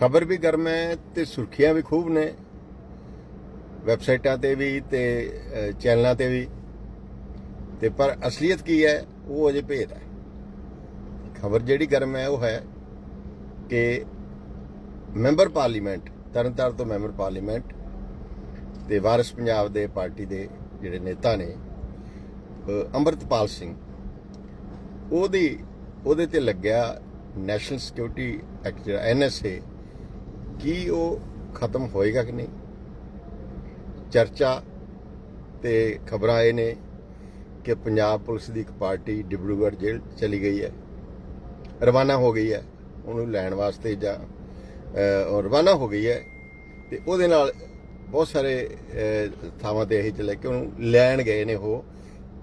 ਖਬਰ ਵੀ ਗਰਮ ਹੈ ਤੇ ਸੁਰਖੀਆਂ ਵੀ ਖੂਬ ਨੇ। ਵੈਬਸਾਈਟਾਂ ਤੇ ਵੀ ਤੇ ਚੈਨਲਾਂ ਤੇ ਵੀ। ਤੇ ਪਰ ਅਸਲੀਅਤ ਕੀ ਹੈ, ਉਹ ਅਜੇ ਭੇਦ ਹੈ। ਖਬਰ ਜਿਹੜੀ ਗਰਮ ਹੈ, ਉਹ ਹੈ ਕਿ ਮੈਂਬਰ ਪਾਰਲੀਮੈਂਟ, ਤਰਨਤਾਰਨ ਤੋਂ ਮੈਂਬਰ ਪਾਰਲੀਮੈਂਟ ਤੇ ਵਾਰਿਸ ਪੰਜਾਬ ਦੇ ਪਾਰਟੀ ਦੇ ਜਿਹੜੇ ਨੇਤਾ ਨੇ ਅੰਮ੍ਰਿਤਪਾਲ ਸਿੰਘ, ਉਹਦੀ, ਉਹਦੇ ਤੇ ਲੱਗਿਆ ਨੈਸ਼ਨਲ ਸਿਕਿਉਰਿਟੀ ਐਕਟ ਜਿਹੜਾ ਐਨਐਸਏ ਕੀ ਉਹ ਖਤਮ ਹੋਏਗਾ ਕਿ ਨਹੀਂ? ਚਰਚਾ ਤੇ ਖਬਰਾਂ ਇਹ ਨੇ ਕਿ ਪੰਜਾਬ ਪੁਲਿਸ ਦੀ ਇੱਕ ਪਾਰਟੀ ਡਿਬਰੂਗੜ੍ਹ ਜੇਲ੍ਹ ਚਲੀ ਗਈ ਹੈ। ਰਵਾਨਾ ਹੋ ਗਈ ਹੈ। ਉਹਨੂੰ ਲੈਣ ਵਾਸਤੇ ਜਾਂ ਉਹ ਰਵਾਨਾ ਹੋ ਗਈ ਹੈ ਤੇ ਉਹਦੇ ਨਾਲ ਬਹੁਤ ਸਾਰੇ ਥਾਵਾਂ ਤੇ ਇਹ ਚੱਲੇ ਕਿ ਉਹਨੂੰ ਲੈਣ ਗਏ ਨੇ ਉਹ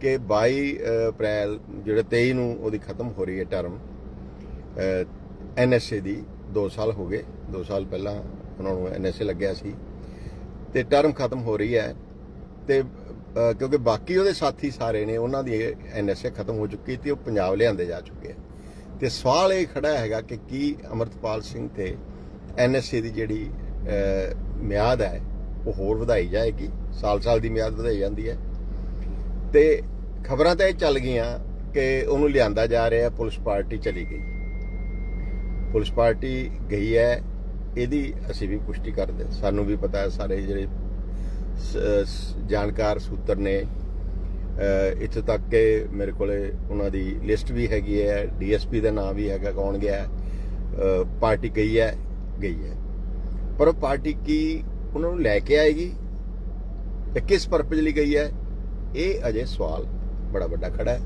ਕਿ 22 ਅਪ੍ਰੈਲ ਜਿਹੜੇ 23 ਨੂੰ ਉਹਦੀ ਖਤਮ ਹੋ ਰਹੀ ਹੈ ਟਰਮ ਐਨਐਸਏ ਦੀ 2 ਸਾਲ ਹੋ ਗਏ। 2 ਸਾਲ ਪਹਿਲਾਂ ਉਹਨਾਂ ਨੂੰ ਐਨਐਸਏ ਲੱਗਿਆ ਸੀ ਤੇ ਟਰਮ ਖਤਮ ਹੋ ਰਹੀ ਹੈ ਤੇ ਕਿਉਂਕਿ ਬਾਕੀ ਉਹਦੇ ਸਾਥੀ ਸਾਰੇ ਨੇ ਉਹਨਾਂ ਦੀ ਐਨਐਸਏ ਖਤਮ ਹੋ ਚੁੱਕੀ ਤੇ ਉਹ ਪੰਜਾਬ ਲਿਆਂਦੇ ਜਾ ਚੁੱਕੇ ਆ ਤੇ ਸਵਾਲ ਇਹ ਖੜਾ ਹੈਗਾ ਕਿ ਕੀ ਅਮਰਤਪਾਲ ਸਿੰਘ ਤੇ ਐਨਐਸਏ ਦੀ ਜਿਹੜੀ ਮਿਆਦ ਹੈ, ਉਹ ਹੋਰ ਵਧਾਈ ਜਾਏਗੀ? ਸਾਲ-ਸਾਲ ਦੀ ਮਿਆਦ ਵਧਾਈ ਜਾਂਦੀ ਹੈ। ਤੇ ਖਬਰਾਂ ਤਾਂ ਇਹ ਚੱਲ ਗਈਆਂ ਕਿ ਉਹਨੂੰ ਲਿਆਂਦਾ ਜਾ ਰਿਹਾ ਪੁਲਿਸ ਪਾਰਟੀ ਚਲੀ ਗਈ। ਪੁਲਿਸ ਪਾਰਟੀ ਗਈ ਹੈ ਇਹਦੀ ਅਸੀਂ ਵੀ ਪੁਸ਼ਟੀ ਕਰਦੇ ਸਾਨੂੰ ਵੀ ਪਤਾ ਹੈ, ਸਾਰੇ ਜਿਹੜੇ ਜਾਣਕਾਰ ਸੂਤਰ ਨੇ, ਅਹ, ਇੱਥੇ ਤੱਕ ਕਿ ਮੇਰੇ ਕੋਲੇ ਉਹਨਾਂ ਦੀ ਲਿਸਟ ਵੀ ਹੈਗੀ ਹੈ, ਡੀਐਸਪੀ ਦਾ ਨਾਮ ਵੀ ਹੈਗਾ, ਕੌਣ ਗਿਆ ਪਾਰਟੀ ਗਈ ਹੈ ਗਈ ਹੈ। ਪਰ ਉਹ ਪਾਰਟੀ ਕੀ ਉਹਨਾਂ ਨੂੰ ਲੈ ਕੇ ਆਏਗੀ ਤੇ ਕਿਸ ਪਰਪਸ ਲਈ ਗਈ ਹੈ, ਇਹ ਅਜੇ ਸਵਾਲ ਬੜਾ ਵੱਡਾ ਖੜਾ ਹੈ।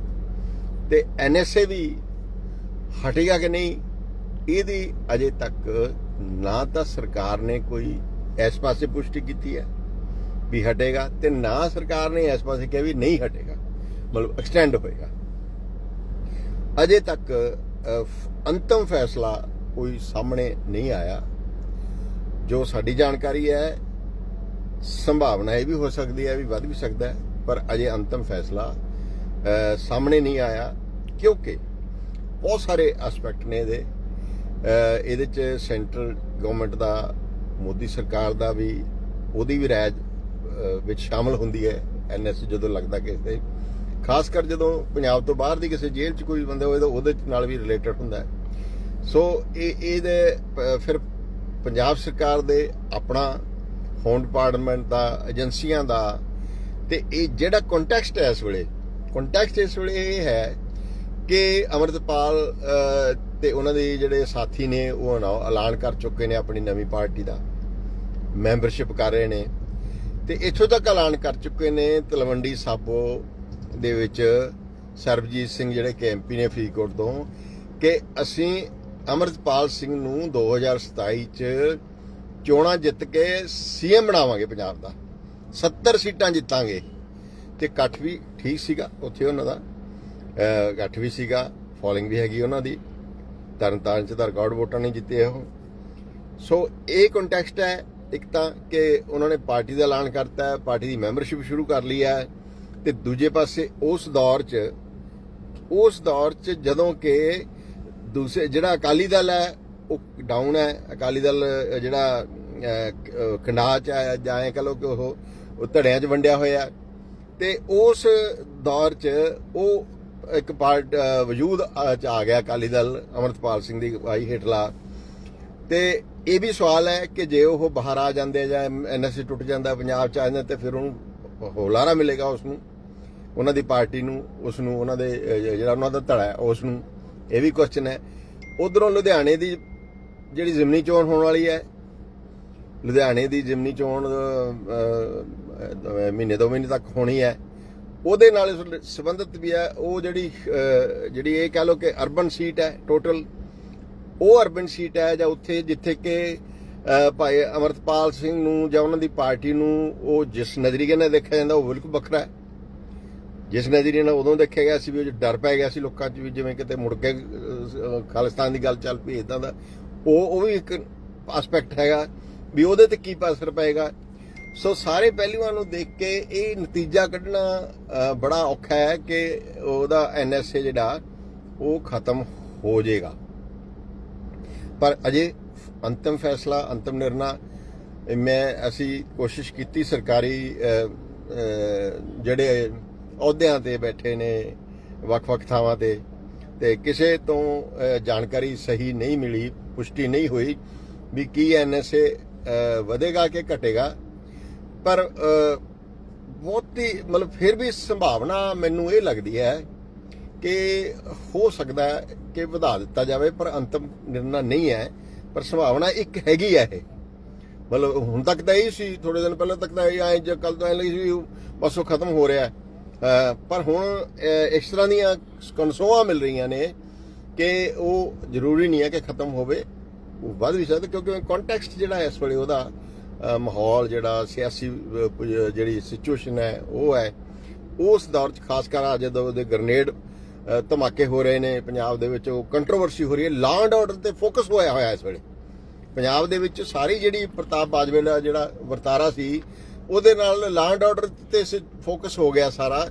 ਤੇ ਐਨਐਸਏ ਵੀ ਹਟੇਗਾ ਕਿ ਨਹੀਂ, ਇਹਦੀ ਅਜੇ ਤੱਕ ਨਾ ਤਾਂ ਸਰਕਾਰ ਨੇ ਕੋਈ ਇਸ ਪਾਸੇ ਪੁਸ਼ਟੀ ਕੀਤੀ ਹੈ ਵੀ ਹਟੇਗਾ ਤੇ ਨਾ ਸਰਕਾਰ ਨੇ ਇਸ ਪਾਸੇ ਕਿਹਾ ਵੀ ਨਹੀਂ ਹਟੇਗਾ, ਮਤਲਬ ਐਕਸਟੈਂਡ ਹੋਏਗਾ। ਅਜੇ ਤੱਕ ਅੰਤਮ ਫੈਸਲਾ ਕੋਈ ਸਾਹਮਣੇ ਨਹੀਂ ਆਇਆ। ਜੋ ਸਾਡੀ ਜਾਣਕਾਰੀ ਹੈ, ਸੰਭਾਵਨਾ ਇਹ ਵੀ ਹੋ ਸਕਦੀ ਹੈ ਵੀ ਵੱਧ ਵੀ ਸਕਦਾ ਹੈ, ਪਰ ਅਜੇ ਅੰਤਮ ਫੈਸਲਾ ਸਾਹਮਣੇ ਨਹੀਂ ਆਇਆ, ਕਿਉਂਕਿ ਬਹੁਤ ਸਾਰੇ ਐਸਪੈਕਟ ਨੇ ਇਹਦੇ। ਇਹਦੇ ਚ ਸੈਂਟਰਲ ਗਵਰਨਮੈਂਟ ਦਾ, ਮੋਦੀ ਸਰਕਾਰ ਦਾ ਵੀ, ਉਹਦੀ ਵੀ ਰਾਜ ਵਿੱਚ ਸ਼ਾਮਲ ਹੁੰਦੀ ਹੈ ਐਨਐਸ ਜਦੋਂ ਲੱਗਦਾ ਕਿ ਤੇ ਖਾਸ ਕਰ ਜਦੋਂ ਪੰਜਾਬ ਤੋਂ ਬਾਹਰ ਦੀ ਕਿਸੇ ਜੇਲ੍ਹ 'ਚ ਕੋਈ ਬੰਦਾ ਹੋਵੇ ਤਾਂ ਉਹਦੇ ਨਾਲ ਵੀ ਰਿਲੇਟਡ ਹੁੰਦਾ ਸੋ ਇਹ, ਇਹਦੇ ਫਿਰ ਪੰਜਾਬ ਸਰਕਾਰ ਦੇ ਆਪਣਾ ਹੋਮ ਡਿਪਾਰਟਮੈਂਟ ਦਾ ਏਜੰਸੀਆਂ ਦਾ, ਤੇ ਇਹ ਜਿਹੜਾ ਕੰਟੈਕਸਟ ਹੈ ਇਸ ਵੇਲੇ ਕੰਟੈਕਸਟ ਇਸ ਵੇਲੇ ਇਹ ਹੈ ਕਿ ਅਮਰਤਪਾਲ ਤੇ ਉਹਨਾਂ ਦੇ ਜਿਹੜੇ ਸਾਥੀ ਨੇ, ਉਹ ਐਲਾਨ ਕਰ ਚੁੱਕੇ ਨੇ ਆਪਣੀ ਨਵੀਂ ਪਾਰਟੀ ਦਾ। ਮੈਂਬਰਸ਼ਿਪ ਕਰ ਰਹੇ ਨੇ। ਤੇ ਇੱਥੋਂ ਤੱਕ ਐਲਾਨ ਕਰ ਚੁੱਕੇ ਨੇ ਤਲਵੰਡੀ ਸਾਬੋ ਦੇ ਵਿੱਚ ਸਰਬਜੀਤ ਸਿੰਘ ਜਿਹੜੇ ਕਿ ਐਮਪੀ ਨੇ ਫਰੀਦਕੋਟ ਤੋਂ, ਕਿ ਅਸੀਂ ਅਮਰਤਪਾਲ ਸਿੰਘ ਨੂੰ 2027 ਚ ਚੋਣਾਂ ਜਿੱਤ ਕੇ ਸੀਐਮ ਬਣਾਵਾਂਗੇ ਪੰਜਾਬ ਦਾ। 70 ਸੀਟਾਂ ਜਿੱਤਾਂਗੇ। ਤੇ ਇਕੱਠ ਵੀ ਠੀਕ ਸੀਗਾ, ਉੱਥੇ ਉਹਨਾਂ ਦਾ ਇਕੱਠ ਵੀ ਸੀਗਾ ਫੋਲੋਇੰਗ ਵੀ ਹੈਗੀ ਉਹਨਾਂ ਦੀ। ਤਰਨਤਾਰਨ ਚ ਤਾਂ ਰਿਕਾਰਡ ਵੋਟਾਂ ਨਹੀਂ ਜਿੱਤੇ ਉਹ ਸੋ ਇਹ ਕੰਟੈਕਸਟ ਹੈ ਇੱਕ ਤਾਂ ਕਿ ਉਹਨਾਂ ਨੇ ਪਾਰਟੀ ਦਾ ਐਲਾਨ ਕਰਤਾ ਹੈ ਪਾਰਟੀ ਦੀ ਮੈਂਬਰਸ਼ਿਪ ਸ਼ੁਰੂ ਕਰ ਲਈ ਹੈ ਤੇ ਦੂਜੇ ਪਾਸੇ ਉਸ ਦੌਰ 'ਚ ਉਸ ਦੌਰ 'ਚ ਜਦੋਂ ਕਿ ਦੂਸਰੇ ਜਿਹੜਾ ਅਕਾਲੀ ਦਲ ਹੈ ਉਹ ਡਾਊਨ ਹੈ ਅਕਾਲੀ ਦਲ ਜਿਹੜਾ ਅਹ, ਖੰਡਾ 'ਚ ਹੈ ਜਾਂ ਐਂ ਕਹ ਲਓ ਕਿ ਉਹ ਧੜਿਆਂ 'ਚ ਵੰਡਿਆ ਹੋਇਆ ਹੈ। ਤੇ ਉਸ ਦੌਰ 'ਚ ਉਹ ਇੱਕ ਪਾਰਟ ਵਜੂਦ 'ਚ ਆ ਗਿਆ ਅਕਾਲੀ ਦਲ, ਅਮਰਤਪਾਲ ਸਿੰਘ ਦੀ ਅਗਵਾਈ ਹੇਠਲਾ। ਤੇ ਇਹ ਵੀ ਸਵਾਲ ਹੈ ਕਿ ਜੇ ਉਹ ਬਾਹਰ ਆ ਜਾਂਦੇ ਜਾਂ ਐਨਐਸਸੀ ਟੁੱਟ ਜਾਂਦਾ ਪੰਜਾਬ ਚ ਆ ਜਾਂਦਾ ਤੇ ਫਿਰ ਉਹਨੂੰ ਹੋਲਾਰਾ ਮਿਲੇਗਾ ਉਸ ਨੂੰ ਉਹਨਾਂ ਦੀ ਪਾਰਟੀ ਨੂੰ ਉਸ ਨੂੰ ਉਹਨਾਂ ਦੇ ਜਿਹੜਾ ਉਹਨਾਂ ਦਾ ਧੜਾ ਹੈ ਉਸ ਨੂੰ ਇਹ ਵੀ ਕੁਐਸਚਨ ਹੈ। ਉਧਰੋਂ ਲੁਧਿਆਣੇ ਦੀ ਜਿਹੜੀ ਜ਼ਿਮਨੀ ਚੋਣ ਹੋਣ ਵਾਲੀ ਹੈ, ਲੁਧਿਆਣੇ ਦੀ ਜ਼ਿਮਨੀ ਚੋਣ ਮਹੀਨੇ ਦੋ ਮਹੀਨੇ ਤੱਕ ਹੋਣੀ ਹੈ। ਉਹਦੇ ਨਾਲ ਸੰਬੰਧਿਤ ਵੀ ਹੈ, ਉਹ ਜਿਹੜੀ ਜਿਹੜੀ ਇਹ ਕਹ ਲਓ ਕਿ ਅਰਬਨ ਸੀਟ ਹੈ ਟੋਟਲ ਉਹ ਅਰਬਨ ਸੀਟ ਹੈ ਜਾਂ ਉੱਥੇ ਜਿੱਥੇ ਕਿ ਭਾਈ ਅਮਰਤਪਾਲ ਸਿੰਘ ਨੂੰ ਜਾਂ ਉਹਨਾਂ ਦੀ ਪਾਰਟੀ ਨੂੰ ਉਹ ਜਿਸ ਨਜ਼ਰੀਏ ਨਾਲ ਦੇਖਿਆ ਜਾਂਦਾ, ਉਹ ਬਿਲਕੁਲ ਵੱਖਰਾ ਹੈ। ਜਿਸ ਨਜ਼ਰੀਏ ਨਾਲ ਉਦੋਂ ਦੇਖਿਆ ਗਿਆ ਸੀ ਵੀ ਉਹ 'ਚ ਡਰ ਪੈ ਗਿਆ ਸੀ ਲੋਕਾਂ 'ਚ ਵੀ ਜਿਵੇਂ ਕਿਤੇ ਮੁੜ ਕੇ ਖਾਲਿਸਤਾਨ ਦੀ ਗੱਲ ਚੱਲ ਪਈ ਇਦਾਂ ਦਾ। ਉਹ ਉਹ ਵੀ ਇੱਕ ਐਸਪੈਕਟ ਹੈਗਾ ਵੀ ਉਹਦੇ ਤੇ ਕੀ ਅਸਰ ਪਏਗਾ। ਸੋ ਸਾਰੇ ਪਹਿਲੂਆਂ ਨੂੰ ਦੇਖ ਕੇ ਇਹ ਨਤੀਜਾ ਕੱਢਣਾ ਬੜਾ ਔਖਾ ਹੈ ਕਿ ਉਹਦਾ ਐਨਐਸਏ ਜਿਹੜਾ, ਉਹ ਖਤਮ ਹੋ ਜਾਏਗਾ। ਪਰ ਅਜੇ ਅੰਤਿਮ ਫੈਸਲਾ, ਅੰਤਿਮ ਨਿਰਣਾ ਮੈਂ, ਅਸੀਂ ਕੋਸ਼ਿਸ਼ ਕੀਤੀ ਸਰਕਾਰੀ ਜਿਹੜੇ ਅਹੁਦਿਆਂ ਤੇ ਬੈਠੇ ਨੇ, ਵੱਖ-ਵੱਖ ਥਾਵਾਂ ਤੇ ਤੇ ਕਿਸੇ ਤੋਂ ਜਾਣਕਾਰੀ ਸਹੀ ਨਹੀਂ ਮਿਲੀ, ਪੁਸ਼ਟੀ ਨਹੀਂ ਹੋਈ ਵੀ ਕੀ ਐਨਐਸਏ ਵਧੇਗਾ ਕਿ ਘਟੇਗਾ। ਪਰ ਬਹੁਤੀ, ਮਤਲਬ ਫਿਰ ਵੀ ਸੰਭਾਵਨਾ ਮੈਨੂੰ ਇਹ ਲੱਗਦੀ ਹੈ ਕਿ ਹੋ ਸਕਦਾ ਹੈ ਕਿ ਵਧਾ ਦਿੱਤਾ ਜਾਵੇ, ਪਰ ਅੰਤਮ ਨਿਰਣਾ ਨਹੀਂ ਹੈ, ਪਰ ਸੰਭਾਵਨਾ ਇੱਕ ਹੈਗੀ ਹੈ ਇਹ। ਮਤਲਬ ਹੁਣ ਤੱਕ ਤਾਂ ਇਹ ਸੀ ਥੋੜੇ ਦਿਨ ਪਹਿਲਾਂ ਤੱਕ ਤਾਂ ਇਹ ਆਏ, ਜੇ ਕੱਲ ਤੋਂ ਐ ਲੱਗੀ ਸੀ ਵੀ ਬਸ ਉਹ ਖਤਮ ਹੋ ਰਿਹਾ ਪਰ ਹੁਣ ਇਸ ਤਰ੍ਹਾਂ ਦੀਆਂ ਕਨਸੋਆਂ ਮਿਲ ਰਹੀਆਂ ਨੇ ਕਿ ਉਹ ਜ਼ਰੂਰੀ ਨਹੀਂ ਹੈ ਕਿ ਖਤਮ ਹੋਵੇ, ਉਹ ਵੱਧ ਵੀ ਸਕਦਾ, ਕਿਉਂਕਿ ਕੰਟੈਕਸਟ ਜਿਹੜਾ ਹੈ ਇਸ ਵੇਲੇ ਉਹਦਾ ਮਾਹੌਲ ਜਿਹੜਾ ਸਿਆਸੀ ਜਿਹੜੀ ਸਿਚੁਏਸ਼ਨ ਹੈ, ਉਹ ਹੈ। ਉਸ ਦੌਰ 'ਚ ਖਾਸ ਕਰ ਆ ਜਦੋਂ ਉਹਦੇ ਗ੍ਰਨੇਡ ਧਮਾਕੇ ਹੋ ਰਹੇ ਨੇ ਪੰਜਾਬ ਦੇ ਵਿੱਚ, ਉਹ ਕੰਟਰੋਵਰਸੀ ਹੋ ਰਹੀ ਹੈ। ਲਾਅ ਐਂਡ ਆਰਡਰ ਤੇ ਫੋਕਸ ਹੋਇਆ ਹੋਇਆ ਇਸ ਵੇਲੇ। ਪੰਜਾਬ ਦੇ ਵਿੱਚ ਸਾਰੀ ਜਿਹੜੀ ਪ੍ਰਤਾਪ ਬਾਜਵੇ ਦਾ ਜਿਹੜਾ ਵਰਤਾਰਾ ਸੀ, ਉਹਦੇ ਨਾਲ ਲਾਅ ਐਂਡ ਆਰਡਰ ਤੇ ਫੋਕਸ ਹੋ ਗਿਆ ਸਾਰਾ।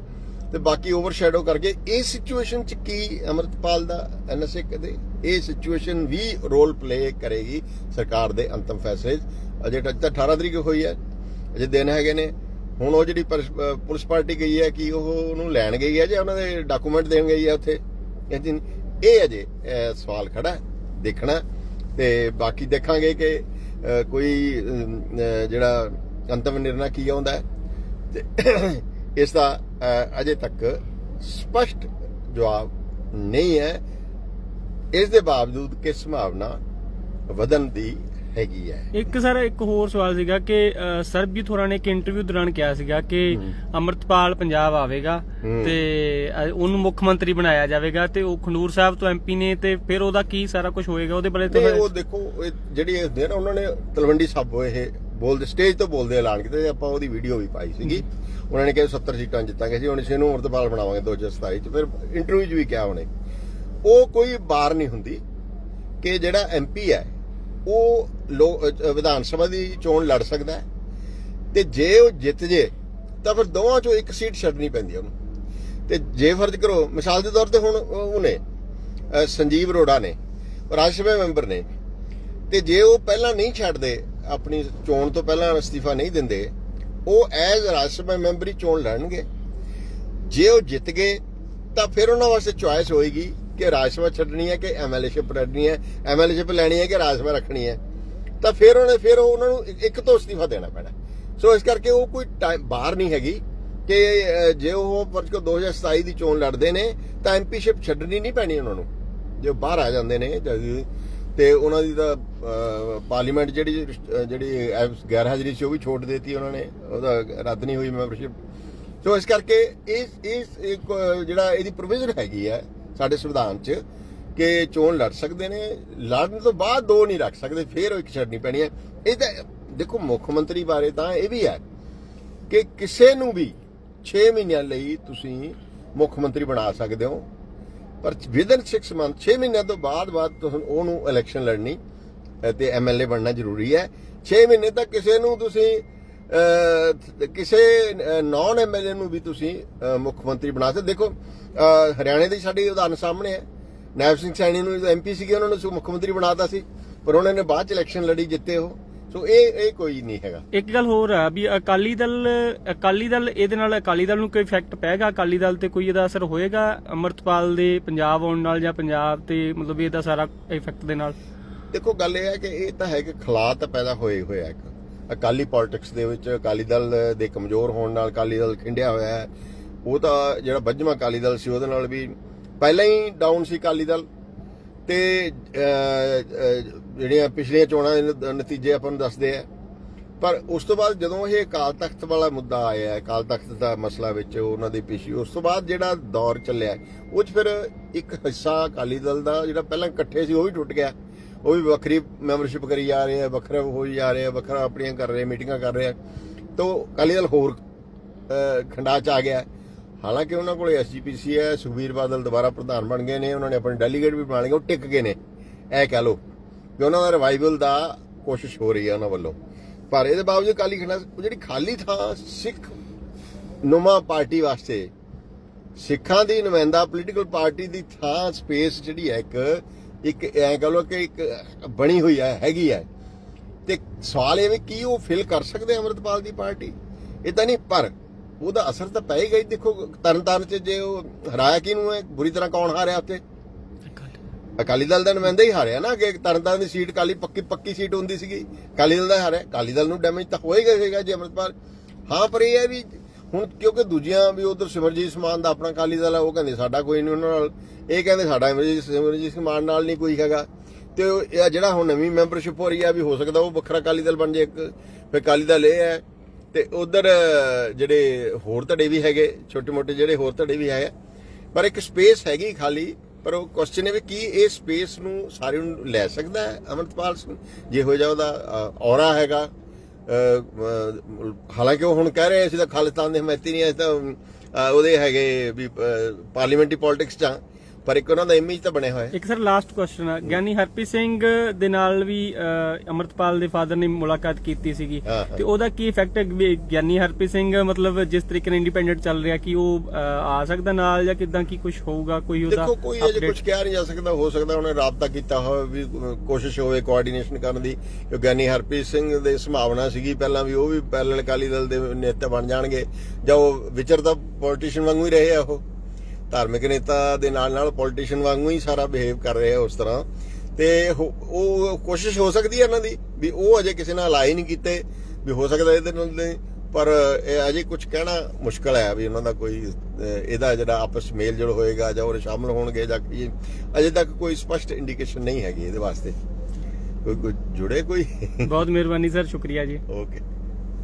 ਤੇ ਬਾਕੀ ਓਵਰਸ਼ੈਡੋ ਕਰਕੇ ਇਸ ਸਿਚੁਏਸ਼ਨ ਚ ਕੀ ਅਮਰਤਪਾਲ ਦਾ ਐਨਐਸਏ ਕਦੇ ਇਹ ਸਿਚੁਏਸ਼ਨ ਵੀ ਰੋਲ ਪਲੇ ਕਰੇਗੀ ਸਰਕਾਰ ਦੇ ਅੰਤਮ ਫੈਸਲੇ 'ਚ। ਅਜੇ ਤੱਕ ਤਾਂ 18 ਤਰੀਕ ਹੋਈ ਹੈ। ਅਜੇ ਦਿਨ ਹੈਗੇ ਨੇ। ਹੁਣ ਉਹ ਜਿਹੜੀ ਪਰਸ- ਪੁਲਿਸ ਪਾਰਟੀ ਗਈ ਹੈ ਕਿ ਉਹ ਉਹਨੂੰ ਲੈਣ ਗਈ ਹੈ ਜਾਂ ਉਹਨਾਂ ਦੇ ਡਾਕੂਮੈਂਟ ਦੇਣ ਗਈ ਹੈ ਉੱਥੇ? ਇਹ ਅਜੇ ਸਵਾਲ ਖੜਾ ਦੇਖਣਾ ਤੇ ਬਾਕੀ ਦੇਖਾਂਗੇ ਕਿ ਕੋਈ ਜਿਹੜਾ ਅੰਤਮ ਨਿਰਣਾ ਕੀ ਆਉਂਦਾ ਹੈ। ਤੇ ਇਸ ਦਾ ਅਜੇ ਤੱਕ ਸਪਸ਼ਟ ਜਵਾਬ ਨਹੀਂ ਹੈ। ਇਸ ਦੇ ਬਾਵਜੂਦ ਕਿ ਸੰਭਾਵਨਾ ਵਧਣ ਦੀ ਹੈਗੀ ਹੈ? ਇੱਕ ਸਰ ਇੱਕ ਹੋਰ ਸਵਾਲ ਸੀਗਾ ਕਿ ਸਰਬਜੀਤ ਹੋਰਾਂ ਨੇ ਇੱਕ ਇੰਟਰਵਿਊ ਦੌਰਾਨ ਕਿਹਾ ਸੀਗਾ ਕਿ ਅਮਰਤਪਾਲ ਪੰਜਾਬ ਆਵੇਗਾ। ਤੇ ਉਹਨੂੰ ਮੁੱਖ ਮੰਤਰੀ ਬਣਾਇਆ ਜਾਵੇਗਾ ਤੇ ਉਹ ਖੰਡੂਰ ਸਾਹਿਬ ਤੋਂ ਐਮਪੀ ਨੇ ਤੇ ਫਿਰ ਉਹਦਾ ਕੀ ਸਾਰਾ ਕੁਝ ਹੋਏਗਾ ਉਹਦੇ ਬਾਰੇ ਤੇ ਉਹ ਦੇਖੋ ਜਿਹੜੀ ਹੁੰਦੇ ਨਾ ਉਹਨਾਂ ਨੇ ਤਲਵੰਡੀ ਸਾਬੋ ਇਹ ਬੋਲਦੇ ਸਟੇਜ ਤੋਂ ਬੋਲਦੇ ਐਲਾਨ ਕੀਤੇ ਤੇ ਆਪਾਂ ਉਹਦੀ ਵੀਡੀਓ ਵੀ ਪਾਈ ਸੀਗੀ। ਉਹਨਾਂ ਨੇ ਕਿਹਾ 70 ਸੀਟਾਂ ਜਿੱਤਾਂਗੇ ਸੀ ਹੁਣ ਇਸੇ ਨੂੰ ਅਮਰਤਪਾਲ ਬਣਾਵਾਂਗੇ 2027 ਚ ਫਿਰ ਇੰਟਰਵਿਊ 'ਚ ਵੀ ਕਿਹਾ ਉਹਨੇ। ਉਹ ਕੋਈ ਬਾਰ ਨਹੀਂ ਹੁੰਦੀ ਕਿ ਜਿਹੜਾ ਐਮਪੀ ਹੈ, ਉਹ ਲੋ- ਵਿਧਾਨ ਸਭਾ ਦੀ ਚੋਣ ਲੜ ਸਕਦਾ ਹੈ। ਤੇ ਜੇ ਉਹ ਜਿੱਤ ਜੇ, ਤਾਂ ਫਿਰ ਦੋਵਾਂ ਚੋਂ ਇੱਕ ਸੀਟ ਛੱਡਣੀ ਪੈਂਦੀ ਉਹਨੂੰ। ਤੇ ਜੇ ਫਰਜ਼ ਕਰੋ, ਮਿਸਾਲ ਦੇ ਤੌਰ ਤੇ ਹੁਣ ਉਹਨੇ ਸੰਜੀਵ ਅਰੋੜਾ ਨੇ, ਰਾਜ ਸਭਾ ਮੈਂਬਰ ਨੇ, ਤੇ ਜੇ ਉਹ ਪਹਿਲਾਂ ਨਹੀਂ ਛੱਡਦੇ, ਆਪਣੀ ਚੋਣ ਤੋਂ ਪਹਿਲਾਂ ਅਸਤੀਫਾ ਨਹੀਂ ਦਿੰਦੇ, ਉਹ ਐਜ਼ ਰਾਜ ਸਭਾ ਮੈਂਬਰ ਹੀ ਚੋਣ ਲੜਨਗੇ। ਜੇ ਉਹ ਜਿੱਤ ਗਏ, ਤਾਂ ਫਿਰ ਉਹਨਾਂ ਵਾਸਤੇ ਚੁਆਇਸ ਹੋਏਗੀ ਕਿ ਰਾਜ ਸਭਾ ਛੱਡਣੀ ਹੈ ਕਿ ਐਮਐਲਏਸ਼ਿਪ ਰੱਖਣੀ ਹੈ? ਐਮਐਲਏਸ਼ਿਪ ਲੈਣੀ ਹੈ ਕਿ ਰਾਜ ਸਭਾ ਰੱਖਣੀ ਹੈ? ਤਾਂ ਫਿਰ ਉਹਨੇ ਫਿਰ ਉਹਨਾਂ ਨੂੰ ਇੱਕ- ਤੋਂ ਅਸਤੀਫਾ ਦੇਣਾ ਪੈਣਾ। ਸੋ ਇਸ ਕਰਕੇ ਉਹ ਕੋਈ ਟਾਈਮ ਬਾਹਰ ਨਹੀਂ ਹੈਗੀ ਕਿ ਜੇ ਉਹ ਵਰਜ ਕੋ 2027 ਦੀ ਚੋਣ ਲੜਦੇ ਨੇ, ਤਾਂ ਐਮਪੀਸ਼ਿਪ ਛੱਡਣੀ ਨਹੀਂ ਪੈਣੀ ਉਹਨਾਂ ਨੂੰ। ਜੇ ਬਾਹਰ ਆ ਜਾਂਦੇ ਨੇ ਜਦ- ਤੇ ਉਹਨਾਂ ਦੀ ਤਾਂ ਪਾਰਲੀਮੈਂਟ ਜਿਹੜੀ ਜਿਹੜੀ ਐਬਸ ਗੈਰ ਹਾਜ਼ਰੀ ਸੀ, ਉਹ ਵੀ ਛੋਟ ਦਿੱਤੀ ਉਹਨਾਂ ਨੇ। ਉਹਦਾ ਰੱਦ ਨਹੀਂ ਹੋਈ ਮੈਂਬਰਸ਼ਿਪ। ਸੋ ਇਸ ਕਰਕੇ ਇਸ ਇਸ ਜਿਹੜਾ ਇਹਦੀ ਪ੍ਰੋਵੀਜ਼ਨ ਹੈਗੀ ਹੈ ਸਾਡੇ ਸੰਵਿਧਾਨ 'ਚ ਕਿ ਚੋਣ ਲੜ ਸਕਦੇ ਨੇ ਲੜਨ ਤੋਂ ਬਾਅਦ ਦੋ ਨਹੀਂ ਰੱਖ ਸਕਦੇ ਫਿਰ ਉਹ ਇੱਕ ਛੱਡਣੀ ਪੈਣੀ ਹੈ। ਇਹ ਤਾਂ ਦੇਖੋ ਮੁੱਖ ਮੰਤਰੀ ਬਾਰੇ ਤਾਂ ਇਹ ਵੀ ਹੈ ਕਿ ਕਿਸੇ ਨੂੰ ਵੀ 6 ਮਹੀਨਿਆਂ ਲਈ ਤੁਸੀਂ ਮੁੱਖ ਮੰਤਰੀ ਬਣਾ ਸਕਦੇ ਹੋ। ਪਰ ਵਿਦਨ 6 ਮੰਥ 6 ਮਹੀਨਿਆਂ ਤੋਂ ਬਾਅਦ ਬਾਅਦ ਤੁਹਾਨੂੰ ਉਹਨੂੰ ਇਲੈਕਸ਼ਨ ਲੜਨੀ ਅਹ, ਤੇ ਐਮਐਲਏ ਬਣਨਾ ਜ਼ਰੂਰੀ ਹੈ। 6 ਮਹੀਨੇ ਤੱਕ ਕਿਸੇ ਨੂੰ ਤੁਸੀਂ ਕਿਸੇ ਨਾਨ ਐਮਐਲਏ ਨੂੰ ਵੀ ਤੁਸੀਂ ਮੁੱਖ ਮੰਤਰੀ ਬਣਾ ਸਕਦੇ ਦੇਖੋ ਹਰਿਆਣੇ ਦੀ ਸਾਡੀ ਉਦਾਹਰਨ ਸਾਹਮਣੇ ਹੈ। ਨੈਬ ਸਿੰਘ ਸੈਣੀ ਨੂੰ ਐਮਪੀ ਸੀਗੇ ਉਹਨਾਂ ਨੂੰ ਮੁੱਖ ਮੰਤਰੀ ਬਣਾਤਾ ਸੀ। ਪਰ ਉਹਨਾਂ ਨੇ ਬਾਅਦ ਚ ਇਲੈਕਸ਼ਨ ਲੜੀ ਜਿੱਤੇ ਉਹ। ਸੋ ਇਹ ਇਹ ਕੋਈ ਨਹੀਂ ਹੈਗਾ। ਇੱਕ ਗੱਲ ਹੋਰ ਆ ਵੀ ਅਕਾਲੀ ਦਲ ਅਕਾਲੀ ਦਲ ਇਹਦੇ ਨਾਲ ਅਕਾਲੀ ਦਲ ਨੂੰ ਕੋਈ ਇਫੈਕਟ ਪੈਗਾ? ਅਕਾਲੀ ਦਲ ਤੇ ਕੋਈ ਇਹਦਾ ਅਸਰ ਹੋਏਗਾ? ਅਮਰਤਪਾਲ ਦੇ ਪੰਜਾਬ ਆਉਣ ਨਾਲ ਜਾਂ ਪੰਜਾਬ ਤੇ ਮਤਲਬ ਇਹਦਾ ਸਾਰਾ ਇਫੈਕਟ ਦੇ ਨਾਲ? ਦੇਖੋ ਗੱਲ ਇਹ ਹੈ ਕਿ ਇਹ ਤਾਂ ਹੈ ਕਿ ਖਲਾਅ ਤਾਂ ਪੈਦਾ ਹੋਏ ਹੋਇਆ ਇੱਕ। ਅਕਾਲੀ ਪੋਲਿਟਿਕਸ ਦੇ ਵਿੱਚ ਅਕਾਲੀ ਦਲ ਦੇ ਕਮਜ਼ੋਰ ਹੋਣ ਨਾਲ ਅਕਾਲੀ ਦਲ ਖਿੰਡਿਆ ਹੋਇਆ ਹੈ। ਉਹ ਤਾਂ ਜਿਹੜਾ ਬੱਜਮਾ ਅਕਾਲੀ ਦਲ ਸੀ, ਉਹਦੇ ਨਾਲ ਵੀ ਪਹਿਲਾਂ ਹੀ ਡਾਊਨ ਸੀ ਅਕਾਲੀ ਦਲ। ਤੇ ਜਿਹੜੀਆਂ ਪਿਛਲੀਆਂ ਚੋਣਾਂ ਦੇ ਨ- ਨਤੀਜੇ ਆਪਾਂ ਨੂੰ ਦੱਸਦੇ ਆ। ਪਰ ਉਸ ਤੋਂ ਬਾਅਦ ਜਦੋਂ ਇਹ ਅਕਾਲ ਤਖਤ ਵਾਲਾ ਮੁੱਦਾ ਆਇਆ ਅਕਾਲ ਤਖਤ ਦਾ ਮਸਲਾ ਵਿੱਚ ਉਹਨਾਂ ਦੀ ਪੇਸ਼ੀ, ਉਸ ਤੋਂ ਬਾਅਦ ਜਿਹੜਾ ਦੌਰ ਚੱਲਿਆ ਉਹ 'ਚ ਫਿਰ ਇੱਕ ਹਿੱਸਾ ਅਕਾਲੀ ਦਲ ਦਾ ਜਿਹੜਾ ਪਹਿਲਾਂ ਇਕੱਠੇ ਸੀ, ਉਹ ਵੀ ਟੁੱਟ ਗਿਆ। ਉਹ ਵੀ ਵੱਖਰੀ ਮੈਂਬਰਸ਼ਿਪ ਕਰੀ ਜਾ ਰਹੇ ਆ, ਵੱਖਰਾ ਹੋਈ ਜਾ ਰਹੇ ਆ, ਵੱਖਰਾ ਆਪਣੀਆਂ ਕਰ ਰਹੇ ਮੀਟਿੰਗਾਂ ਕਰ ਰਹੇ ਆ। ਤਾਂ ਅਕਾਲੀ ਦਲ ਹੋਰ ਖੰਡਾ ਚ ਆ ਗਿਆ। ਹਾਲਾਂਕਿ ਉਹਨਾਂ ਕੋਲੇ ਐਸਜੀਪੀਸੀ ਹੈ, ਸੁਖਬੀਰ ਬਾਦਲ ਦੁਬਾਰਾ ਪ੍ਰਧਾਨ ਬਣ ਗਏ ਨੇ, ਉਹਨਾਂ ਨੇ ਆਪਣੇ ਡੈਲੀਗੇਟ ਵੀ ਬਣਾ ਲਏ ਉਹ ਟਿਕ ਗਏ ਨੇ, ਇਹ ਕਹਿ ਲਓ ਕਿ ਉਹਨਾਂ ਦਾ ਰਿਵਾਈਵਲ ਦਾ ਕੋਸ਼ਿਸ਼ ਹੋ ਰਹੀ ਹੈ ਉਹਨਾਂ ਵੱਲੋਂ। ਪਰ ਇਹਦੇ ਬਾਵਜੂਦ ਕਾਲੀ ਖੰਡਾ ਜਿਹੜੀ ਖਾਲੀ ਥਾਂ ਸਿੱਖ ਨੁਮਾ ਪਾਰਟੀ ਵਾਸਤੇ, ਸਿੱਖਾਂ ਦੀ ਨੁਮਾਇੰਦਾ ਪੋਲੀਟੀਕਲ ਪਾਰਟੀ ਦੀ ਥਾਂ ਸਪੇਸ ਜਿਹੜੀ ਹੈ ਇੱਕ ਇੱਕ ਐਂ ਕਹ ਲੋ ਕਿ ਇੱਕ ਬਣੀ ਹੋਈ ਹੈ, ਹੈਗੀ ਹੈ। ਤੇ ਸਵਾਲ ਇਹ ਵੀ ਕੀ ਉਹ ਫਿਲ ਕਰ ਸਕਦੇ ਅਮਰਤਪਾਲ ਦੀ ਪਾਰਟੀ? ਇਹ ਤਾਂ ਨਹੀਂ, ਪਰ ਉਹਦਾ ਅਸਰ ਤਾਂ ਪੈ ਹੀ ਗਈ, ਦੇਖੋ, ਤਰਨਤਾਰਨ ਚ ਜੇ ਉਹ ਹਰਾਇਆ ਕਿਹਨੂੰ ਹੈ? ਬੁਰੀ ਤਰ੍ਹਾਂ ਕੌਣ ਹਾਰਿਆ ਉੱਥੇ? ਅਕਾਲੀ ਦਲ ਦਾ ਨੁਮਾਇੰਦਾ ਹੀ ਹਾਰਿਆ ਨਾ, ਕਿ ਤਰਨਤਾਰਨ ਦੀ ਸੀਟ ਕਾਲੀ ਪੱਕੀ ਪੱਕੀ ਸੀਟ ਹੁੰਦੀ ਸੀਗੀ। ਅਕਾਲੀ ਦਲ ਦਾ ਹੀ ਹਾਰਿਆ। ਅਕਾਲੀ ਦਲ ਨੂੰ ਡੈਮੇਜ ਤਾਂ ਹੋਏਗਾ ਹੀ ਹੋਏਗਾ ਜੇ ਅਮਰਤਪਾਲ। ਹਾਂ, ਪਰ ਇਹ ਹੈ ਵੀ ਹੁਣ ਕਿਉਂਕਿ ਦੂਜੀਆਂ ਵੀ ਉਧਰ ਸਿਮਰਜੀਤ ਸਮਾਨ ਦਾ ਆਪਣਾ ਅਕਾਲੀ ਦਲ ਹੈ ਉਹ ਕਹਿੰਦੇ ਸਾਡਾ ਕੋਈ ਨਹੀਂ ਉਹਨਾਂ ਨਾਲ। ਇਹ ਕਹਿੰਦੇ ਸਾਡਾ ਸਿਮਰਜੀਤ ਸਿਮਰਜੀਤ ਸਮਾਨ ਨਾਲ ਨਹੀਂ ਕੋਈ ਹੈਗਾ। ਤੇ ਉਹ ਇਹ ਜਿਹੜਾ ਹੁਣ ਨਵੀਂ ਮੈਂਬਰਸ਼ਿਪ ਹੋ ਰਹੀ ਹੈ ਵੀ ਹੋ ਸਕਦਾ ਉਹ ਵੱਖਰਾ ਅਕਾਲੀ ਦਲ ਬਣ ਜੇ ਇੱਕ। ਫਿਰ ਅਕਾਲੀ ਦਲ ਇਹ ਹੈ, ਤੇ ਉਧਰ ਜਿਹੜੇ ਹੋਰ ਧੜੇ ਵੀ ਹੈਗੇ ਛੋਟੇ ਮੋਟੇ ਜਿਹੜੇ ਹੋਰ ਧੜੇ ਵੀ ਹੈਗੇ ਪਰ ਇੱਕ ਸਪੇਸ ਹੈਗੀ ਖਾਲੀ, ਪਰ ਉਹ ਕੁਐਸਚਨ ਹੈ ਵੀ ਕੀ ਇਹ ਸਪੇਸ ਨੂੰ ਸਾਰੇ ਨੂੰ ਲੈ ਸਕਦਾ ਹੈ? ਅਮਰਤਪਾਲ ਸਿੰਘ, ਜੇ ਹੋ ਜਾ ਉਹਦਾ ਔਰਾ ਹੈਗਾ। ਹਾਲਾਂਕਿ ਉਹ ਹੁਣ ਕਹਿ ਰਹੇ ਅਸੀਂ ਤਾਂ ਖਾਲਿਸਤਾਨ ਦੇ ਹਮਾਇਤੀ ਨਹੀਂ, ਅਸੀਂ ਤਾਂ ਉਹਦੇ ਹੈਗੇ ਵੀ ਪਾਰਲੀਮੈਂਟਰੀ ਪੋਲਿਟਿਕਸ ਚ ਹਾਂ। ਪਰ ਇੱਕ ਉਹਨਾਂ ਦਾ ਇਮੇਜ ਤਾਂ ਬਣਿਆ ਹੋਇਆ ਹੈ ਇੱਕ ਸਰ ਲਾਸਟ ਕੁਐਸਚਨ ਆ ਗਿਆਨੀ ਹਰਪ੍ਰੀਤ ਸਿੰਘ ਦੇ ਨਾਲ ਵੀ ਅਹ, ਅੰਮ੍ਰਿਤਪਾਲ ਦੇ ਫਾਦਰ ਨੇ ਮੁਲਾਕਾਤ ਕੀਤੀ ਸੀਗੀ ਹਾਂ, ਹਾਂ। ਤੇ ਉਹਦਾ ਕੀ ਇਫੈਕਟ ਹੈ ਗਿਆਨੀ ਹਰਪ੍ਰੀਤ ਸਿੰਘ ਮਤਲਬ ਜਿਸ ਤਰੀਕੇ ਨਾਲ ਇੰਡੀਪੈਂਡੈਂਟ ਚੱਲ ਰਿਹਾ ਕਿ ਉਹ ਅਹ, ਆ ਸਕਦਾ ਨਾਲ ਜਾਂ ਕਿਦਾਂ ਕੀ ਕੁਝ ਹੋਊਗਾ ਕੋਈ ਉਹਦਾ ਦੇਖੋ ਕੋਈ ਅਜੇ update? ਕੁਝ ਕਿਹਾ ਨਹੀਂ ਜਾ ਸਕਦਾ ਹੋ ਸਕਦਾ ਉਹਨੇ ਰਾਬਤਾ ਕੀਤਾ ਹੋਵੇ ਵੀ ਅਹ, ਕੋਸ਼ਿਸ਼ ਹੋਵੇ ਕੋਆਰਡੀਨੇਸ਼ਨ ਕਰਨ ਦੀ ਕਿ ਗਿਆਨੀ ਹਰਪ੍ਰੀਤ ਸਿੰਘ ਦੇ ਸੰਭਾਵਨਾ ਸੀਗੀ ਪਹਿਲਾਂ ਵੀ ਉਹ ਵੀ ਪੈਰਲਲ ਅਕਾਲੀ ਦਲ ਦੇ ਨੇਤਾ ਬਣ ਜਾਣਗੇ ਜਾਂ ਉਹ ਵਿਚਰਦਾ ਪੋਲੀਟੀਸ਼ੀਅਨ ਵਾਂਗੂ ਹੀ ਰਹੇ ਆ ਉਹ ਧਾਰਮਿਕ ਨੇਤਾ ਦੇ ਨਾਲ ਨਾਲ ਪੋਲੀਟੀਸ਼ੀਅਨ ਵਾਂਗੂ ਹੀ ਸਾਰਾ ਬਿਹੇਵ ਕਰ ਰਹੇ ਆ ਉਸ ਤਰ੍ਹਾਂ। ਤੇ ਉਹ ਕੋਸ਼ਿਸ਼ ਹੋ ਸਕਦੀ ਹੈ ਇਹਨਾਂ ਦੀ ਵੀ ਉਹ ਅਜੇ ਕਿਸੇ ਨਾਲ ਅਲਾਈ ਨਹੀਂ ਕੀਤੇ ਵੀ ਹੋ ਸਕਦਾ ਇਹਦੇ ਨਾਲ ਪਰ ਇਹ ਅਜੇ ਕੁਝ ਕਹਿਣਾ ਮੁਸ਼ਕਲ ਹੈ ਵੀ ਉਹਨਾਂ ਦਾ ਕੋਈ ਇਹਦਾ ਜਿਹੜਾ ਆਪਸ ਮੇਲ ਜੋਲ ਹੋਏਗਾ ਜਾਂ ਉਹ ਸ਼ਾਮਲ ਹੋਣਗੇ ਜਾਂ ਕੀ ਅਜੇ ਤੱਕ ਕੋਈ ਸਪਸ਼ਟ ਇੰਡੀਕੇਸ਼ਨ ਨਹੀਂ ਹੈਗੀ ਇਹਦੇ ਵਾਸਤੇ। ਕੋਈ ਕੋਈ ਜੁੜੇ ਕੋਈ? ਬਹੁਤ ਮਿਹਰਬਾਨੀ ਸਰ ਸ਼ੁਕਰੀਆ ਜੀ। ਓਕੇ